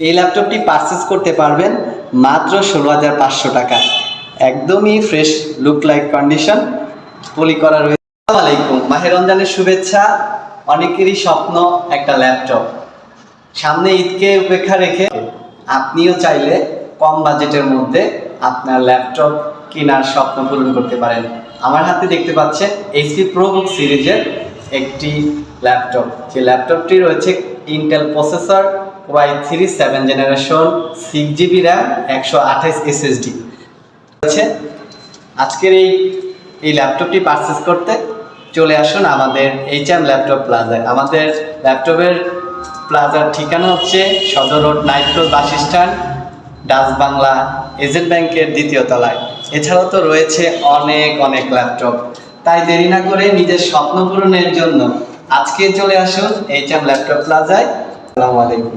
এই ল্যাপটপটি পারচেস করতে পারবেন মাত্র ষোলো হাজার পাঁচশো টাকা। একদমই ফ্রেশ লুক লাইক কন্ডিশন পলি করা রয়েছে আসসালামু আলাইকুম। মাহের রমজানের শুভেচ্ছা, অনেকেরই স্বপ্ন একটা ল্যাপটপ সামনে ঈদকে উপেক্ষা রেখে আপনিও চাইলে কম বাজেটের মধ্যে আপনার ল্যাপটপ কেনার স্বপ্ন পূরণ করতে পারেন। আমার হাতে দেখতে পাচ্ছেন এইচপি প্রোবুক সিরিজের একটি ল্যাপটপ যে ল্যাপটপটি রয়েছে Intel processor Y three seven generation six GB RAM একশো আঠাইশ এসএসডি রয়েছে আজকের এই এই ল্যাপটপটি পারচেস করতে চলে আসুন আমাদের এইচ এম ল্যাপটপ প্লাজায় আমাদের ল্যাপটপের প্লাজার ঠিকানা হচ্ছে সদর রোড নাইট রোড বাস ডাচ বাংলা এজেন্ট ব্যাংকের দ্বিতীয় তলায়। এছাড়াও তো রয়েছে অনেক অনেক ল্যাপটপ। তাই দেরি না করে নিজের স্বপ্ন পূরণের জন্য আজকে চলে আসুন এইচ এম ল্যাপটপ প্লাজায় আসসালামু আলাইকুম।